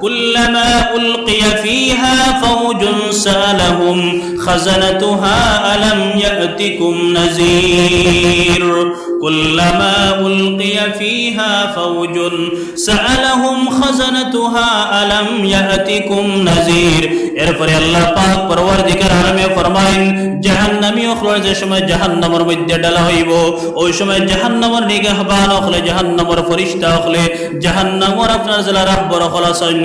কুল্লামা উলকিয়া ফিহা ফাওজুন সালাহুম খাজানাতুহা আলাম ইয়াতিকুম নাযীর كلما ألقي فيها فوج سألهم خزنتها ألم يأتكم نذير এরপরে আল্লাহ পাক পরওয়ারদিগার আলমে ফরমাইন জাহান্নামী অখলর যে সময় জাহান্নামের মধ্যে ডালা হইব ওই সময় জাহান্নামের নিগাহবান অখলে জাহান্নামের ফরিস্তা অখলে জাহান্নামের আপনার জেলা রাব্বর অখলাসন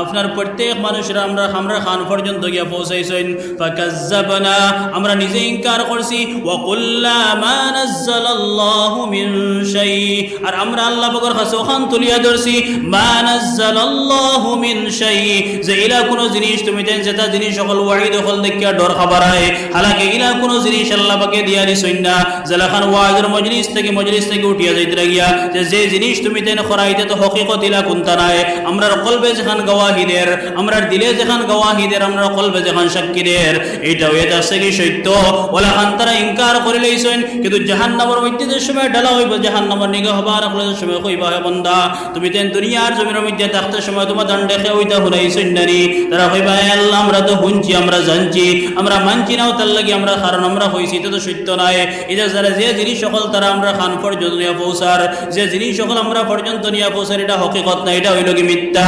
আপনার প্রত্যেক মানুষের আমরা আমরা খান পর্যন্ত গিয়া পৌঁছাইছেন। ফাকাজ্জাবনা, আমরা নিজে ইনকার করছি। মিন শাই। আর আমরা আল্লাহ পাকের কাছে ওখান তুলিয়া ধরছি মিন শাই। যে ইলা কোন জিনিস তুমি দেন যেটা জিনিস সকল ওয়াহিদ দেখিয়া ডর খাবার আয় হালাকে ইলা কোন জিনিস আল্লাহ পাকে দিয়া না। জালাখান ওয়াজের মজলিস থেকে মজলিস থেকে উঠিয়া যাইতে গিয়া যে যে জিনিস তুমি দেন খরাইতে তো হকিকত ইলা কোনটা নাই। আমরার কলবে যেখান গওয়াহিদের, আমরার দিলে যেখান গওয়াহিদের, আমরার কলবে যেখান সাক্ষীদের। এটা আছে কি সত্য? ওলা খান তারা ইনকার করে লইছেন, কিন্তু জাহান্নামের মধ্যে যে সময় ডালা হইব, জাহান্নামের নিগা হবার সময় কইবা হে বন্দা। তুমি তেন দুনিয়ার জমির মধ্যে থাকতে সময় তোমার দণ্ডে ওইটা হুনাইছেন নানি তারা কইবা আল্লাহ, আমরা তো শুনছি আমরা জানছি, আমরা মানছি নাও তার লাগি আমরা কারণ আমরা হইছি, এটা তো সত্য নাই। এটা যারা যে জিনিস সকল তারা আমরা খান পর্যন্ত নিয়ে পৌঁছার, যে জিনিস সকল আমরা পর্যন্ত নিয়ে পৌঁছার, এটা হকিকত না, এটা হইল কি মিথ্যা।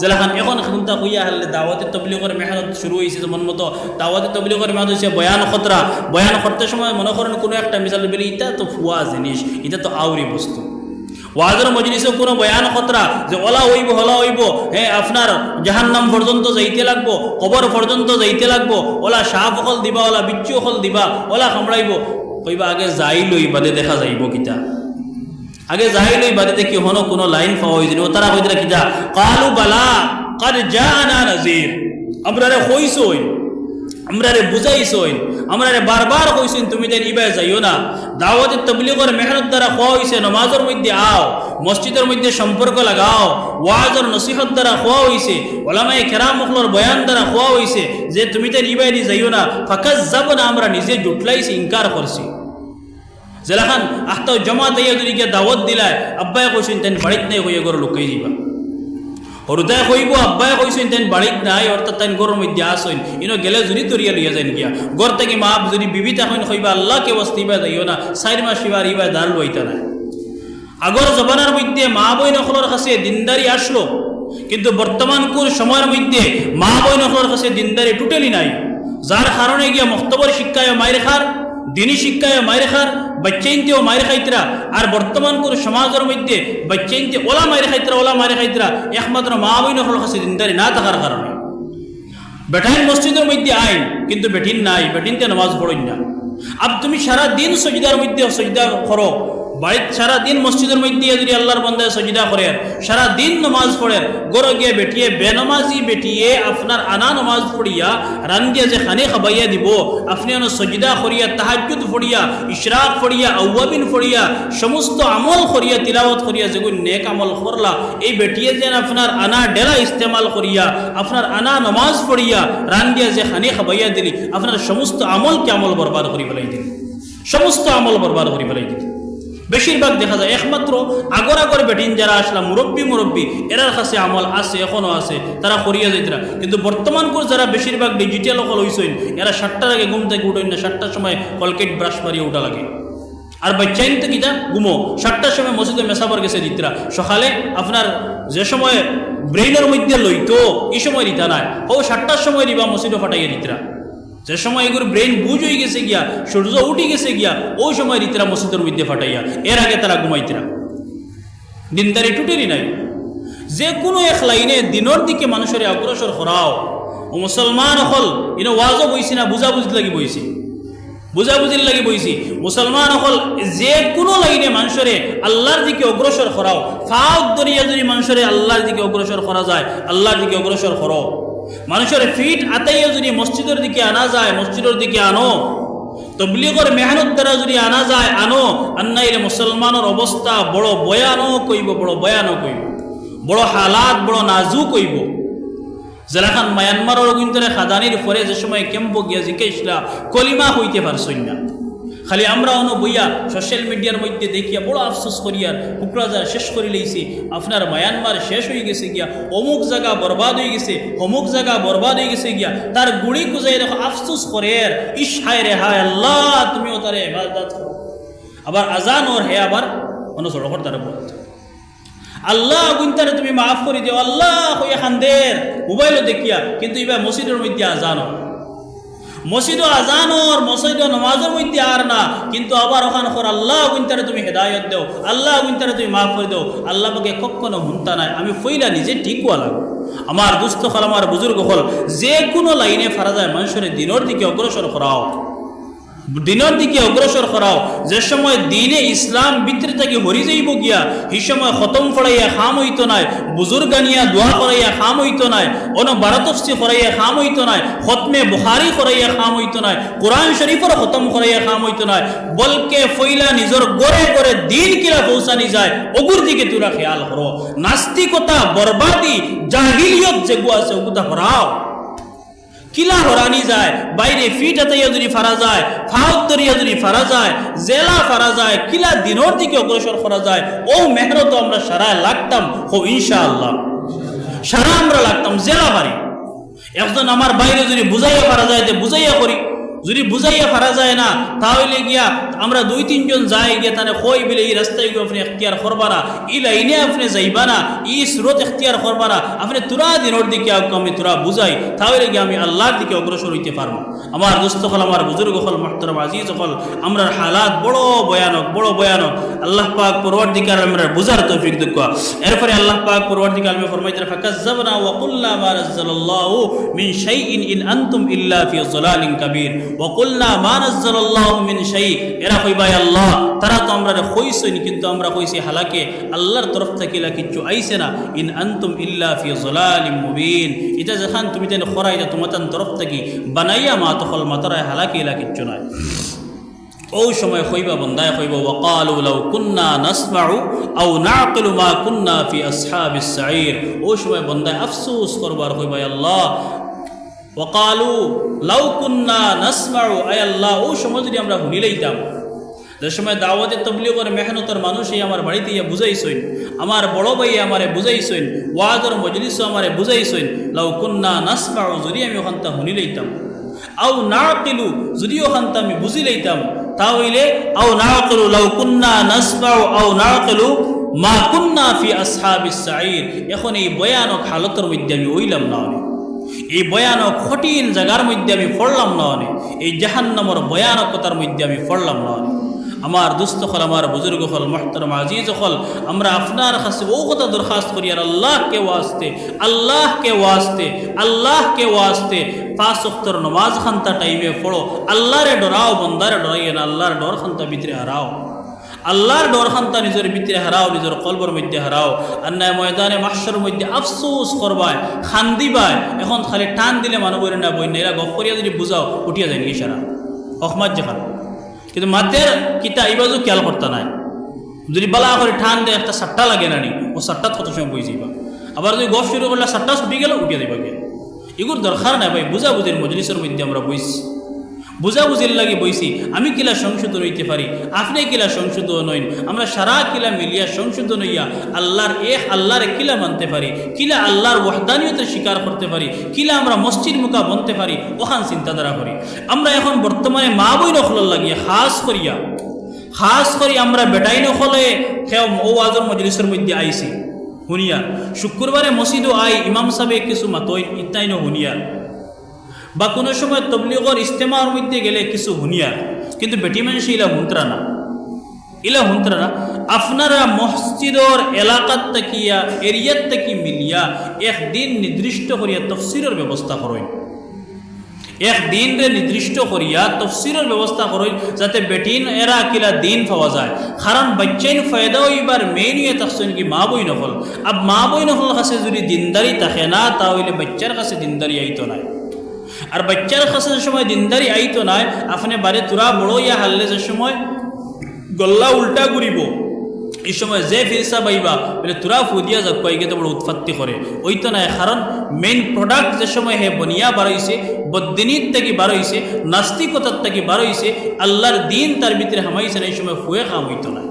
জেলা খান এখন শুনতা হইয়া হারলে দাওয়াতে তবলিগর মেহনত শুরু হয়েছে যেমন মতো দাওয়াতে তবলিগর মেহনত হয়েছে বয়ান খতরা। বয়ান করতে সময় মনে করেন কোনো একটা মিসাল বলি এটা তো ফুয়া জিনিস এটা তো আউরি বস্তু। ওয়াজের মজলিসে কোনো বয়ান খতরা, যে ওলা হইব, হলা হইব হ্যাঁ আপনার জাহান্নাম পর্যন্ত যাইতে লাগবো, কবর পর্যন্ত যাইতে লাগবো ওলা সাপ অকল দিবা ওলা বিচ্ছু অকল দিবা ওলা কামড়াইব, কইবা আগে যাই লই বাদে দেখা যাইব কিতা? আগে যাই লই বাদে দেখি হনো কোনো লাইন পাওয়া হয়েছিল তারা কইতরা কিতা কালু বালা, কাদ জানা নাজির আমরা রে হইছই আমরা রে বুঝাইছই আমরা রে বারবার কইছেন তুমি তাই ইবাই যাইও না। দাওয়াতে তবলিগর মেহনত দ্বারা খোয়া হইছে, নমাজের মধ্যে আও, মসজিদের মধ্যে সম্পর্ক লাগাও, ওয়াজর নসিহত দ্বারা খোয়া হইছে ওলামাই কেরাম মখলর বয়ান দ্বারা খোয়া হইছে, যে তুমি ইবাই দি যাইও না। ফাকাজ যাব না আমরা নিজে জুটলাইছি, ইনকার করছি। জেলাখান আখতাও জমা দিয়ে যদি গিয়ে দাওয়াত দিলায় আব্বাই কইছেন তেন বাড়িত নাই হইয়া গরু লুকাই দিবা। হরুদায় কইব আব্বাই কইছেন তেন বাড়িত নাই অর্থাৎ তেন গরুর মধ্যে আসইন ইনো গেলে যদি তরিয়া লইয়া যাইন গিয়া গর থেকে মা যদি বিবিতা হইন কইবা আল্লাহকে বস্তিবা যাইও না চার মাস ইবার ইবা দার লইতা নাই। আগর জবানার মধ্যে মা বই নকলের কাছে দিনদারি আসলো কিন্তু বর্তমান কোন সময়ের মধ্যে মা বই নকলের কাছে দিনদারি টুটেলি নাই যার কারণে গিয়া মক্তবর শিক্ষায় মায়ের খার দিনী শিক্ষায় মায়ের খার ও মায়ের খাইতরা আর বর্তমান কোন সমাজের মধ্যে বাচ্চাইনতে ওলা মায়ের খাইতরা ওলা মায়ের খাইতরা একমাত্র মা বই নকল কাছে দিনদারি না থাকার কারণে বেটাইন মসজিদের মধ্যে আইন কিন্তু বেটিন নাই বেটিনতে নামাজ পড়েন না আর তুমি সারা দিন সজিদার মধ্যে সজিদা করো বাড়িত সারা দিন মসজিদের মধ্যে যদি আল্লাহর বন্দায় সজিদা করে, সারা দিন নমাজ পড়েন গরো গিয়ে বেটিয়ে, বেনমাজি বেটিয়ে আপনার আনা নমাজ পড়িয়া, রান দিয়ে যে খানে খাবাইয়া দিব, আপনি অন সজিদা করিয়া তাহাজুদ পড়িয়া, ইশরাক পড়িয়া, আউয়াবিন পড়িয়া, সমস্ত আমল করিয়া, তিলাওয়াত করিয়া যেগুলো নেক আমল করলা, এই বেটিয়ে যেন আপনার আনা ডেলা ইস্তেমাল করিয়া, আপনার আনা নমাজ পড়িয়া, রান দিয়া যে খানে খাবাইয়া দিলি, আপনার সমস্ত আমলকে আমল বরবাদ করি ফেলাই দিলি সমস্ত আমল বরবাদ করি ফেলাই দিলি বেশিরভাগ দেখা যায়, একমাত্র আগর আগর বেটিন যারা আসলা মুরব্বী মুরব্বী, এরার কাছে আমল আছে, এখনও আছে, তারা করিয়া যাইতরা কিন্তু বর্তমান করে যারা বেশিরভাগ ডিজিটাল অকল হইসইন এরা সাতটার আগে ঘুম থেকে উঠেন না, সাতটার সময় কলকেট ব্রাশ মারিয়ে উঠা লাগে। আর বাচ্চাইন তো কিতা ঘুমো। সাতটার সময় মসজিদে মেসাবার গেছে দিতরা। সকালে আপনার যে সময় ব্রেইনের মধ্যে লইতো, এই সময় দিতা নাই। ও সাতটার সময় দিবা, মসজিদে ফাটাইয়া দিতরা। যে সময় এগুলো ব্রেন বুঝ হয়ে গেছে গিয়া, সূর্য উঠে গেছে গিয়া, ওই সময় রীতিরা মসজিদের মধ্যে ফাটাইয়া, এর আগে তারা ঘুমাইতিরা দিনদারি টুটেরই নাই। যে কোনো এক লাইনে দিনের দিকে মানুষের অগ্রসর করাও ও মুসলমান হল ইনো ওয়াজও বইছি না বুঝা বুঝি লাগি বইছি। বুঝাবুঝির লাগি বইছি। মুসলমান হল যে কোনো লাইনে মানুষরে আল্লাহর দিকে অগ্রসর করাও ফাউদ দরিয়া যদি মানুষরে আল্লাহর দিকে অগ্রসর করা যায়, আল্লাহর দিকে অগ্রসর করো মানুষের ফিট আতাইয়া যদি মসজিদের দিকে আনা যায়, মসজিদের দিকে আনো। তবলিগর মেহনত দ্বারা যদি আনা যায়, আনো। আন্নাইরে মুসলমানের অবস্থা বড় বয়ানও কইব, বড় বয়ানও কইব। বড় হালাত, বড় নাজুক কইব জেলাখান মায়ানমারের কিন্তু খাদানির পরে যে সময় কেম্প গিয়া জিজ্ঞাসা কলিমা হইতে পারছই না। খালি আমরা অন বইয়া সোশ্যাল মিডিয়ার মধ্যে দেখিয়া বড় আফসোস করিয়ার কুকরাজার শেষ করে লইছি। আপনার মায়ানমার শেষ হয়ে গেছে গিয়া, অমুক জায়গা বরবাদ হয়ে গেছে, অমুক জায়গা বরবাদ হয়ে গেছে গিয়া, তার গুড়ি কুজাই দেখো আফসোস করে ইস হায় রে, হায় আল্লাহ, তুমিও তারে হেফাজত করো। আবার আজান ওর হে আবার অনুসরণ করতে বলতে আল্লাহ গুনতারে তুমি মাফ করে দিও, আল্লাহ হইয়া খান্দের মোবাইলও দেখিয়া, কিন্তু এবার মসজিদের মধ্যে আজান আজানো মসজিদও আজানোর মসজিদ নমাজের মধ্যে আর না, কিন্তু আবার ওখান কর আল্লাহ গুনতারে তুমি হেদায়ত দেও, আল্লাহ গুনতারে তুমি মাফ করে দেও, আল্লাহ পাকে কখনো হুনতা নাই, আমি ফইলা নিজে ঠিক বলা আমার দুস্থ হল, আমার বুজুর্গ হল, যে কোনো লাইনে ফারা যায় মানুষের দিনের দিকে অগ্রসর করাও দিনের দিকে অগ্রসর করাও যে সময় দিনে ইসলাম বিতরে থেকে হরি যাইব গিয়া সেই সময় খতম ফড়াইয়া খাম হইতো নাই বুজুর্গানিয়া দোয়া করাইয়া খাম হইতো নাই অন বারাতফসি করাইয়া খাম হইতো নাই, খতমে বুখারি করাইয়া খাম হইত নাই কোরআন শরীফের খতম করাইয়া খাম হইতো নাই, বলকে ফইলা নিজর গড়ে গড়ে দিন কিলা পৌঁছানি যায় অগুর দিকে তোরা খেয়াল করো নাস্তিকতা বরবাদি জাহিলিয়ত যেগু আছে ওগুতা হরাও কিলা হরানি যায়, বাইরে ফিটাতে যদি ফারা যায় ফাউত দরিয়া যদি ফারা যায়, জেলা ফারা যায়, কিলা দিনের দিকে অগ্রসর করা যায়, ও মেহনত আমরা সারায় লাগতাম, হো ইনশাআল্লাহ। সারা আমরা লাগতাম, জেলা বাড়ি। একজন আমার বাইরে যদি বুঝাইয়া পারা যায় যে বুঝাইয়া করি। যদি বুঝাইয়া পারা যায় না, তাহলে গিয়া আমরা দুই, তিনজন যাই গিয়া তাহলে কই বলে এই রাস্তায় গিয়ে আপনি এখতিয়ার করবা না ই লাইনে আপনি যাইবা না ই স্রোত এখতিয়ার করবা না আপনি তুরা দিনের দিকে আমি তুরা বুঝাই, তাহলে গিয়ে আমি আল্লাহর দিকে অগ্রসর হইতে পারব। আমার দোস্ত হল, আমার বুজুর্গ হল, মাহতরম আজিজ হল আমরা হালাত বড় ভয়ানক বড় ভয়ানক। আল্লাহ পাক পরওয়ার দিকে আমরা বুঝার তৌফিক দুঃখ এরপরে আল্লাহ পাক পরওয়ার দিকে আমি ফরমাইতে ফাকাজ্জাবনা ওয়া কুল্লা মা নাযালাল্লাহু মিন শাইইন ইন আনতুম ইল্লা ফি যালালিন কাবীর। ওকুল্লা মানাজ্জালাল্লাহ মিন শাই এরা কইবাই আল্লাহ, তারা তো আমরা কইছইন কিন্তু আমরা কইছি হালাকে। আল্লাহর তরফ থেকে লা কিচ্ছু আইছে না। ইন আনতুম ইল্লা ফি যালালিম মুবিন। এটা যখন তুমি তেন খরাই এটা তোমার তরফ থেকে বানাইয়া মা তখল মাতারায় হালাকে লা কিচ্ছু নাই। ও সময় কইবা বন্দায় কইব ওয়াকালু লাউ কুন্না নাসমাউ আও নাকিলু মা কুন্না ফি আসহাবিস সাঈর। ও সময় বন্দায় আফসোস করবার কইবা আল্লাহ ওকালু লাউ কুন্না নাসমাউ, আয় আল্লাহ, ও সময় যদি আমরা ভুলি লইতাম যে সময় দাওয়াতে তবলিগর মেহনতর মানুষই আমার বাড়িতে ইয়া বুঝাইছইন আমার বড় ভাই আমারে বুঝাইছইন ওয়াদর মজলিসও আমারে বুঝাইছইন লাউ কুন্না নাসমাউ, যদি আমি ওখানটা শুনি লইতাম আও না কিলু যদি ওখানটা আমি বুঝি লইতাম তাহলে আও না কিলু লাউ কুন্না নাসমাউ, আও না কিলু মা কুন্না ফি আসহাবিস সাঈর এখন এই ভয়ানক হালতের মধ্যে আমি ওইলাম না এই ভয়ানক কঠিন জায়গার মধ্যে আমি পড়লাম না অনেক এই জাহান্নামর ভয়ানকতার মধ্যে আমি পড়লাম না অনেক আমার দুস্থ হল, আমার বুজুর্গ হল, মহতরম আজিজ হল, আমরা আপনার কাছে ও কথা দরখাস্ত করি, আর আল্লাহকে ওয়াস্তে আল্লাহকে ওয়াস্তে আল্লাহকে ওয়াস্তে। পাঁচ অক্তর নমাজ খান্তা টাইমে পড়ো, আল্লাহরে ডরাও, বন্দারে ডরাইয়ে না, আল্লাহর ডর খান্তা ভিতরে হারাও। আল্লাহর ডর খান্তা নিজের ভিতরে হারাও, নিজের কলবর মধ্যে হারাও। আন্নায় ময়দানে মাসের মধ্যে আফসোস করবায়, খান্দিবায়। এখন খালি টান দিলে মানুষ না বই, না, এরা যদি বুঝাও, উঠিয়া যায় নাকি সারা। অকমাত যেখান কিন্তু মাতের কিতা এই বাজু খেয়াল করতে নাই। যদি বালা করে ঠান দেয়, একটা সাট্টা লাগে না নি, ও সাট্টাত কত সময় বই যাইবা? আবার যদি গপ শুরু করলে সাট্টা ছুটি গেলে, উঠিয়া দিবা গে এগুর দরকার নাই ভাই বুঝা বুঝির মজলিসের মধ্যে আমরা বইছি। বুঝাবুঝির লাগে বইছি। আমি কিলা সংশোধন হইতে পারি, আপনি কিলা সংশোধন হইন আমরা সারা কিলা মিলিয়া সংশোধন হইয়া আল্লাহর এক আল্লাহরে কিলা মানতে পারি, কিলা আল্লাহর ওয়াহদানিয়তের স্বীকার করতে পারি, কিলা আমরা মসজিদ মুখা বনতে পারি, ওখান চিন্তাধারা করি। আমরা এখন বর্তমানে মা বই নখল লাগিয়া খাস করিয়া, খাস করি আমরা বেটাই নখলে সেও ও আজর মজলিসের মধ্যে আইছি। শুনিয়া, শুক্রবারে মসজিদও আই, ইমাম সাহেব কিছু মাতই ইত্যাইন শুনিয়া। বা কোনো সময় তবলিগর ইস্তেমার মধ্যে গেলে কিছু হুনিয়া কিন্তু বেটি মানুষ ইলা হুন্তরা না। ইলা হুন্তরা না। আপনারা মসজিদর এলাকাত তাকিয়া এরিয়াত তাকি মিলিয়া একদিন নির্দিষ্ট করিয়া তফসিরের ব্যবস্থা করেন। এক দিন রে নির্দিষ্ট করিয়া তফসিরের ব্যবস্থা করই যাতে বেটিন এরা কিলা দিন পাওয়া যায়। কারণ বাচ্চাইন ফায়দা হইবার মেইন ইয়ে থাকছেন কি মা বই নকল আর মা বই নকল কাছে যদি দিনদারি থাকে না, তাহলে বাচ্চার কাছে দিনদারি আইতো নাই। আর বাচ্চার কাছে যে সময় দিনদারি আইতো নাই, আপনি বারে তুরা বড় ইয়া হারলে যে সময় গল্লা উল্টা ঘুরিব। এই সময় যে ফিরসা পাইবা, বলে তুরা ফুদিয়া যাক পাইগে তো বড় উৎপত্তি করে। ওই তো নাই, কারণ মেইন প্রোডাক্ট যে সময় হে বনিয়া বাড়াইছে বদিনীর থেকে বাড়াইছে নাস্তিকতার থেকে বাড়াইছে, আল্লাহর দিন তার ভিতরে হামাইছে না, এই সময় ফুয়ে খাম হইতো না।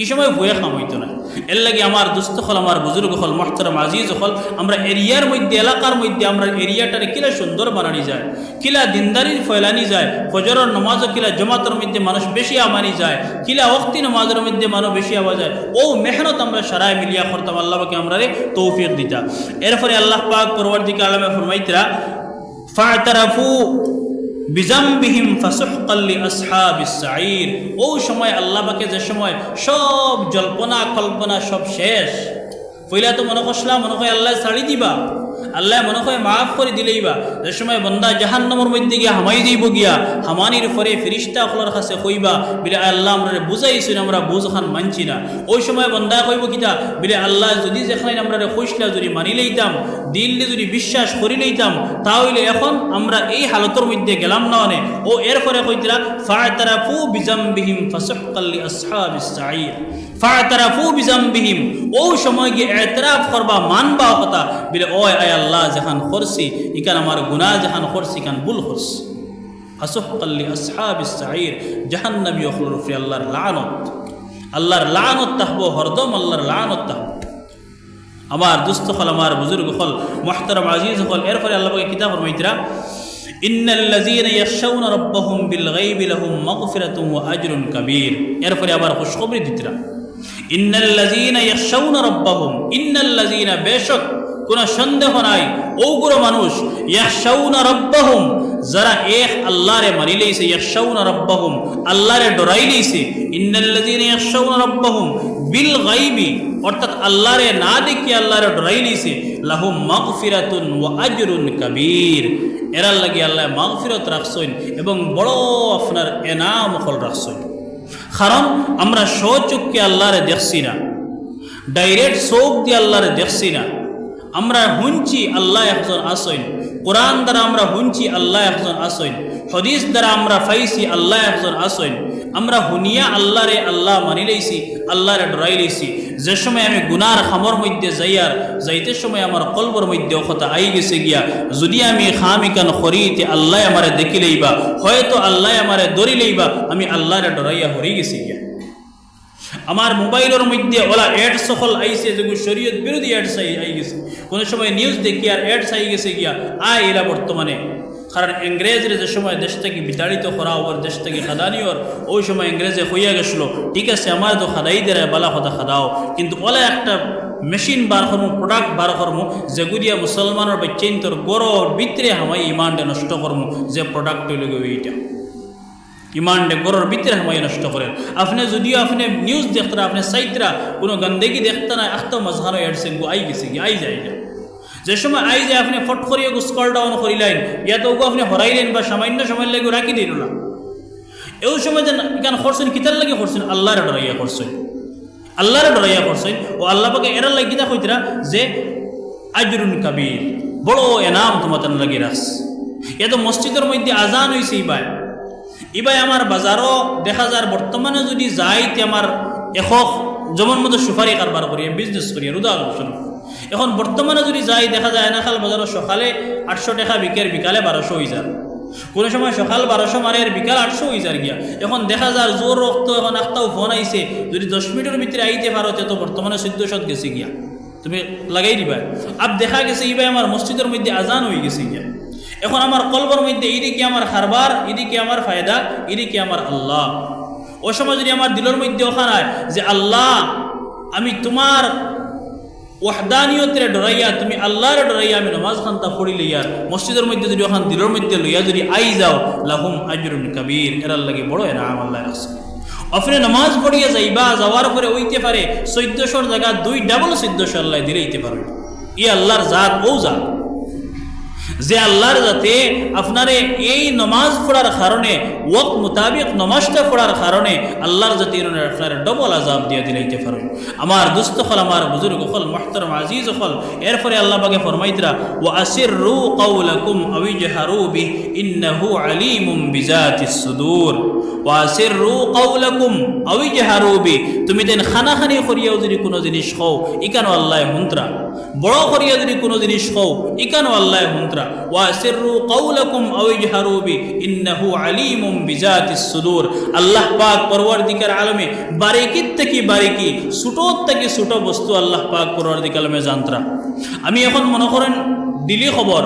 এই সময় বয়ে খাম হইতো না। এর লাগে আমার দুস্থ হল, আমার বুজুর্গ হল, মহতরম আজিজ হল। আমরা এরিয়ার মধ্যে, এলাকার মধ্যে, আমরা এরিয়াটারে কিলা সুন্দর বানানি যায়, কিলা দিনদারির ফয়লানি যায়, ফজরের নমাজও কিলা জমাতের মধ্যে মানুষ বেশি আমানি যায়, কিলা অক্তি নমাজের মধ্যে মানুষ বেশি আওয়া যায়। ও মেহনত আমরা সারায় মিলিয়া করতাম আল্লাহকে আমরা রে তৌফিক দিতা। এরপরে আল্লাহ পাক পরবর্তীকে আলমে ফরমাইতরা, ফাতারাফু বিজাম্বিহিম ফাসুহকাল্লি আসহাবিস সাঈর। ও সময় আল্লাহ পাকে যে সময় সব জল্পনা কল্পনা সব শেষ। পইলা তো মনে করছিলাম, মনে হয় আল্লাহ ছাড়ি দিবা। আল্লাহ মনে হয় মাফ করে দিলেই বা যে সময় বন্দা জাহান্নামের মধ্যে গিয়া হামাই যাইব গিয়া, হামানির পরে ফিরিস্তা ফলর কাছে কইবা, বিলে আল্লাহ আমরা বুঝাইছেন, আমরা বুঝ খান মানছি না। ওই সময় বন্দা কইব কিতা, বিলে আল্লাহ যদি যেখানে আমরা কইসলা যদি মানি লইতাম, দিল্লি যদি বিশ্বাস করি লইতাম তাহলে এখন আমরা এই হালতের মধ্যে গেলাম না অনে। ও এরপরে কইতরা ফাতারাফু বিজাম্বিহিম ফাসুহকাল্লি আসহাবিস সাঈর ফাতারাফু বিজাম্বিহিম। ও সময় গিয়ে এতরাফ করবা, মানবা কথা। বিলে ওই আয় আল্লাহ যেখান করছি ইকান আমার গুনাহ যেখান করছি ইকান ভুল করছি ফাসুহকাল্লি আসহাবিস সাঈর, জাহান্নামী অখলুর আল্লাহর লানত। আল্লাহর লানত তাহব, হরদম আল্লাহর লানত তাহব। আমার দুস্থ হল, আমার বুজুর্গ হল, মোহতরম আজিজ হল, এরপরে আল্লাহকে কিতাব ফরমাইতরা এরপরে আবার খুশখবরি দিতরা ইন্নাল্লাযীনা ইয়াখশাউনা রাব্বাহুম ইন্নাল্লাযীনা বেশক কোন সন্দেহ নাই। ওগুলো মানুষ, ইয়াখশাউনা রাব্বাহুম যারা এক আল্লাহরে মানি লইছে, ইয়াখশাউনা রাব্বাহুম আল্লাহরে ডরাই লইছে, ইন্নাল্লাযীনা ইয়াখশাউনা রাব্বাহুম বিল গায়বি অর্থাৎ আল্লাহরে না দেখি আল্লাহরে ডরাই লইছে, লাহুম মাগফিরাতুন ওয়া আজরুন কাবীর এরার লাগি আল্লাহ মাগফিরত রাখছেন এবং বড় আপনার এনাম ফল রাখছেন কারণ আমরা সচক্ষে আল্লাহরে দেখছি না, ডাইরেক্ট চোখ দিয়ে আল্লাহরে দেখছি না। আমরা হুঞ্চি আল্লাহ একজন আসইন। কোরআন দ্বারা আমরা হুঞ্চি আল্লাহ একজন আসইন। হদিস দ্বারা আমরা ফাইছি আল্লাহ একজন আসইন। আমরা হুনিয়া আল্লাহরে আল্লাহ মানি লইছি, আল্লাহরে ডরাই লইছি। যে সময় আমি গুনার খামর মধ্যে যাইয়ার, যাইতে সময় আমার কলবর মধ্যে কথা আই গেছে গিয়া, যদি আমি খামিকান খরিতে আল্লাহ আমারে দেখি লইবা, হয়তো আল্লাহ আমারে দরি লইবা, আমি আল্লাহরে ডরাইয়া হরি গেছি গিয়া। আমার মোবাইলের মধ্যে ওলা অ্যাড সকল আইছে যেগুলো শরীয়ত বিরোধী অ্যাডস আই গেছে। কোনো সময় নিউজ দেখি আর অ্যাডস আই গেছে গিয়া, আয় এরা বর্তমানে। কারণ ইংরেজের যে সময় দেশ থেকে বিতাড়িত করা ওর দেশ থেকে খাদানি ওই সময় ইংরেজে হইয়া গেছিল। ঠিক আছে, আমার তো খাদাই দেয় বালা কথা খাদাও। কিন্তু ওলা একটা মেশিন বার করমু প্রোডাক্ট বার করমু যেগুলিয়া মুসলমানের বাচ্চাইন তোর গরর ভিতরে হামাই ইমানটা নষ্ট করমু, যে প্রোডাক্ট হইল এইটা ইমানডে গরর ভিতরে হামাই নষ্ট করেন। আপনি যদিও আপনি নিউজ দেখতে আপনি সাইতরা কোনো গন্দেগি দেখতে না এত মজহানো এডসেন গো, আই গেছে কি আই যায় না। যে সময় আই যায়, আপনি ফট করিয়ে স্কল ডাউন করিলেন ইয়াত ওগো আপনি হরাইলেন বা সামান্য সময় লাগে রাখি দিল না। এই সময় যে কেন করছেন, কিতার লাগে করছেন? আল্লাহরে ডরাইয়া করছেন। আল্লাহরে ডরাইয়া করছেন। ও আল্লাহ পাকে এরা লাগি কিতা কইতরা? যে আজরুন কাবির, বড় এনাম তোমাদের লাগি রাস এত মসজিদের মধ্যে আজান হয়েছে ইবাই ইবাই আমার বাজারও দেখা যার বর্তমানে যদি যাইতে আমার একক যেমন মতো সুপারি কারবার করি বিজনেস করি আর উদাহরণ এখন বর্তমানে যদি যাই দেখা যায় এনাখাল বাজারও সকালে আটশো টাকা বিকের বিকালে বারোশো হয়ে যায়। কোনো সময় সকাল বারোশো মারে আর বিকাল আটশো হয়ে যার গিয়া। এখন দেখা যার, জোর রক্ত, এখন একটাও ফোন আইছে, যদি দশ মিনিটের ভিতরে আইতে পারো, তো বর্তমানে চোদ্দশত গেছে গিয়া। তুমি লাগাই দিবা। আব দেখা গেছে, ইবাই আমার মসজিদের মধ্যে আজান হয়ে গেছে গিয়া। এখন আমার কলবর মধ্যে, এদিকে আমার খারবার? এদিকে আমার ফায়দা? এদিকে আমার আল্লাহ? ও সময় যদি আমার দিলের মধ্যে ওখানায় যে, আল্লাহ, আমি তোমার ওয়াহদানিয়তের ডরাইয়া, তুমি আল্লাহর ডরাইয়া আমি নমাজ খান্তা পড়ি লইয়ার মসজিদের মধ্যে যদি ওখান দিলের মধ্যে লইয়া যদি আই যাও, লাহুম আজরুন কবির। এরার লাগে বড় এনাম আল্লাহ রাখছে আপনি নামাজ পড়িয়া যাইবা, যাওয়ার পরে ওইতে পারে চৈদ্যশোর জায়গা দুই ডাবল চৈদ্যশো আল্লাহ দিলেইতে পারবে। ই আল্লাহর জাত ও জাত। যে আল্লাহর যাতে আপনারে এই নমাজ পড়ার কারণে ওয়াক মোতাবিক নমাজটা পড়ার কারণে আল্লাহর যাতে আপনার ডবল আজাব দিয়ে দিলাইতে পারেন আমার দুস্থ হল, আমার বুজুর্গ হল, মহতরম আজিজ হল, এরপরে আল্লাহ বাগে ফরমাইতরা ও আসির রু কৌলকুম আউজহারু বি, ইন্নাহু আলিমুম বিজাতিস সুদূর। বি, তুমি দেন খানাখানি করিয়াও যদি কোনো জিনিস হও ইকানো আল্লাহ হুন্ত্রা বড় করিয়া যদি কোনো জিনিস হও ইকানো আল্লাহ মন্ত্রা, ওয়া সিররু কওলাকুম আও ইজহারু বি, ইন্নাহু আলিমুম বিজাতিস সুদূর। আল্লাহ পাক পরওয়ারদিকার আলমে বারিকিত থেকে বারিকি ছোটোর থেকে ছোট বস্তু আল্লাহ পাক পরওয়ারদিকার আলমে জানত্রা। আমি এখন মনে করেন, দিলি খবর